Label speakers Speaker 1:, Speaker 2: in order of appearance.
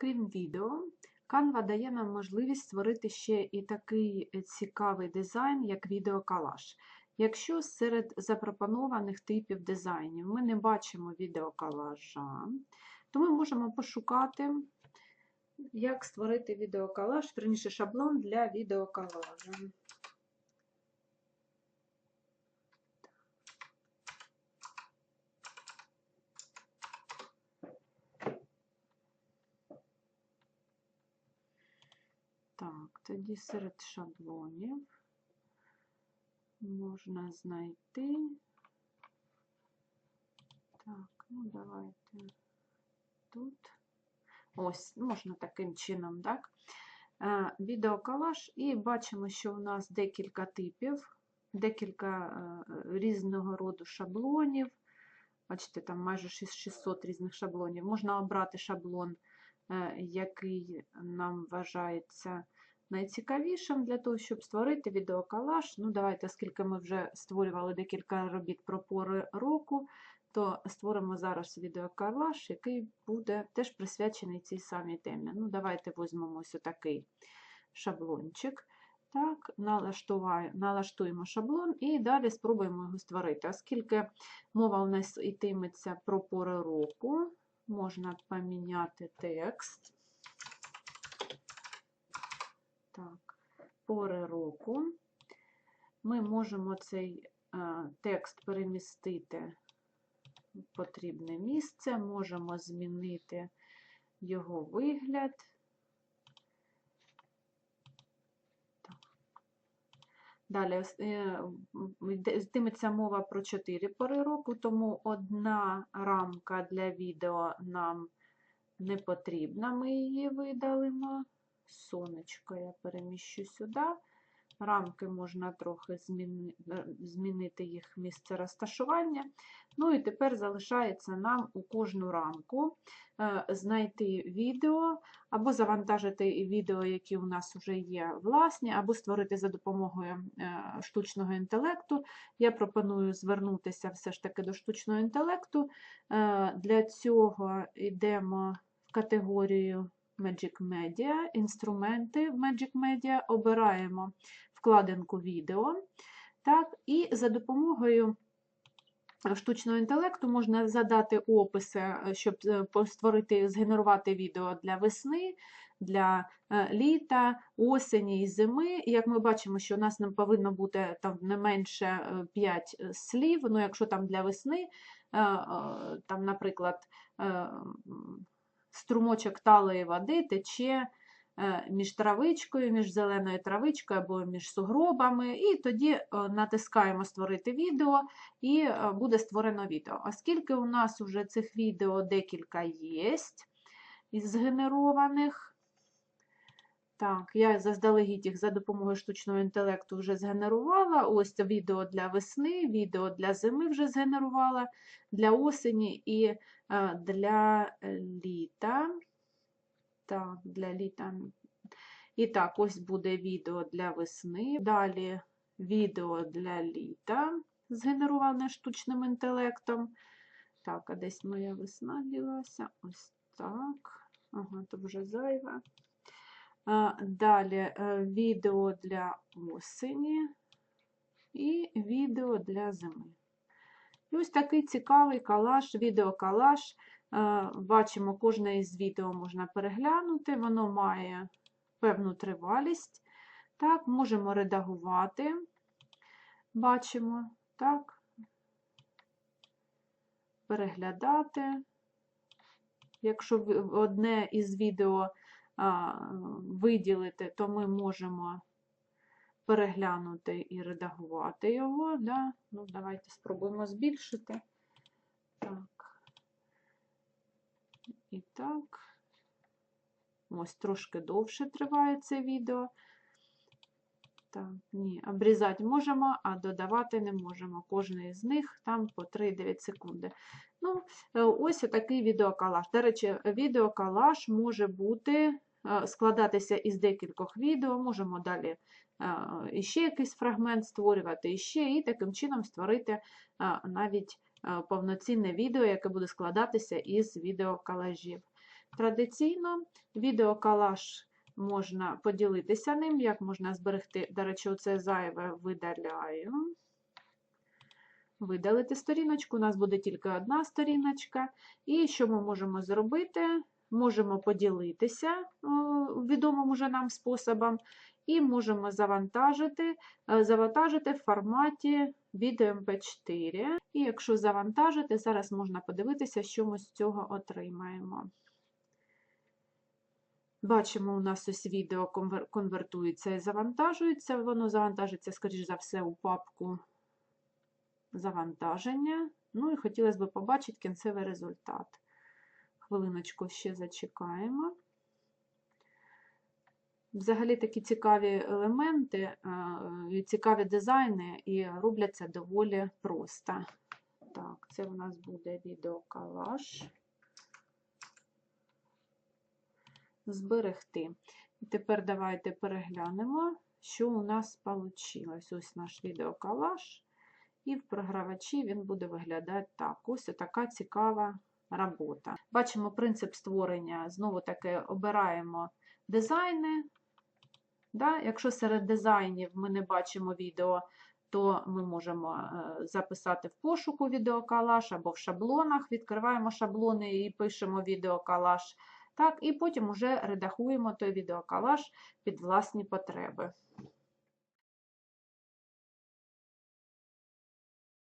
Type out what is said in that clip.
Speaker 1: Крім відео, Canva дає нам можливість створити ще і такий е, цікавий дизайн, як відеокалаш. Якщо серед запропонованих типів дизайнів ми не бачимо відеокалажа, то ми можемо пошукати, як створити відеокалаш, верніше шаблон для відеокалажа. Так, тоді серед шаблонів можна знайти. Так, ну давайте тут. Ось, можна таким чином, так? Е, Відеокалаш, і бачимо, що у нас декілька типів, декілька е, різного роду шаблонів. Бачите, там майже 600 різних шаблонів. Можна обрати шаблон, який нам вважається найцікавішим для того, щоб створити відеокалаш. Ну, давайте, оскільки ми вже створювали декілька робіт про пори року, то створимо зараз відеокалаш, який буде теж присвячений цій самій темі. Ну, давайте візьмемо ось такий шаблончик. Так, налаштуємо шаблон і далі спробуємо його створити. Оскільки мова у нас йтиметься про пори року, можна поміняти текст. Так, пори року. Ми можемо цей е, текст перемістити в потрібне місце, можемо змінити його вигляд. Далі е, йтиметься мова про 4 пори року, тому одна рамка для відео нам не потрібна, ми її видалимо. Сонечко я переміщу сюди. Рамки можна трохи е, змінити їх місце розташування. Ну і тепер залишається нам у кожну рамку е, знайти відео, або завантажити відео, які у нас вже є власні, або створити за допомогою е, штучного інтелекту. Я пропоную звернутися все ж таки до штучного інтелекту. Для цього йдемо в категорію Magic Media, інструменти в Magic Media, обираємо вкладинку відео. Так, і за допомогою штучного інтелекту можна задати описи, е, щоб е, створити, згенерувати відео для весни, для е, літа, осені і зими. Як ми бачимо, що у нас не повинно бути там не менше 5 слів. Ну, якщо там для весни, там, наприклад, струмочок талої води тече між травичкою, між зеленою травичкою або між сугробами, і тоді е, натискаємо Створити відео, і е, буде створено відео. Оскільки у нас вже цих відео декілька є згенерованих, так, я заздалегідь їх за допомогою штучного інтелекту вже згенерувала. Ось відео для весни, відео для зими вже згенерувала, для осені і е, для е, літа. Так, для літа. І так, ось буде відео для весни. Далі відео для літа, згенероване штучним інтелектом. Так, а десь моя весна ділася. Ось так. Ага, то вже зайве. Далі е, відео для осені і відео для зими. І ось такий цікавий калаш, відеокалаш. Е, Бачимо, кожне із відео можна переглянути, воно має певну тривалість. Так, можемо редагувати. Бачимо, так, переглядати. Якщо одне із відео виділити, то ми можемо переглянути і редагувати його. Да? Ну, давайте спробуємо збільшити. Так. І так. Ось трошки довше триває це відео. Так, ні, обрізати можемо, а додавати не можемо. Кожний з них там по 3-9 секунди. Ну, е, ось такий відеокалаш. До речі, відеокалаш може бути складатися із декількох відео, можемо далі е, іще якийсь фрагмент створювати, іще, і таким чином створити е, навіть е, повноцінне відео, яке буде складатися із відеокалажів. Традиційно відеокалаш можна поділитися ним, як можна зберегти, до речі, оце зайве видаляю. Видалити сторіночку, у нас буде тільки одна сторіночка. І що ми можемо зробити? Можемо поділитися відомим уже нам способом, і можемо завантажити, е, завантажити в форматі відео MP4. І якщо завантажити, зараз можна подивитися, що ми з цього отримаємо. Бачимо, у нас ось відео конвертується і завантажується. Воно завантажиться, скоріш за все, у папку завантаження. Ну і хотілося б побачити кінцевий результат. Хвилиночку ще зачекаємо. Взагалі такі цікаві елементи, е, цікаві дизайни і робляться доволі просто. Так, це у нас буде відеокалаш. Зберегти. І тепер давайте переглянемо, що у нас вийшло. Ось наш відеокалаш. І в програвачі він буде виглядати так. Ось така цікава робота. Бачимо принцип створення. Знову таки обираємо дизайни. Да? Якщо серед дизайнів ми не бачимо відео, то ми можемо е, записати в пошуку відеокалаш або в шаблонах. Відкриваємо шаблони і пишемо відеокалаш. Так, і потім вже редагуємо той відеокалаш під власні потреби.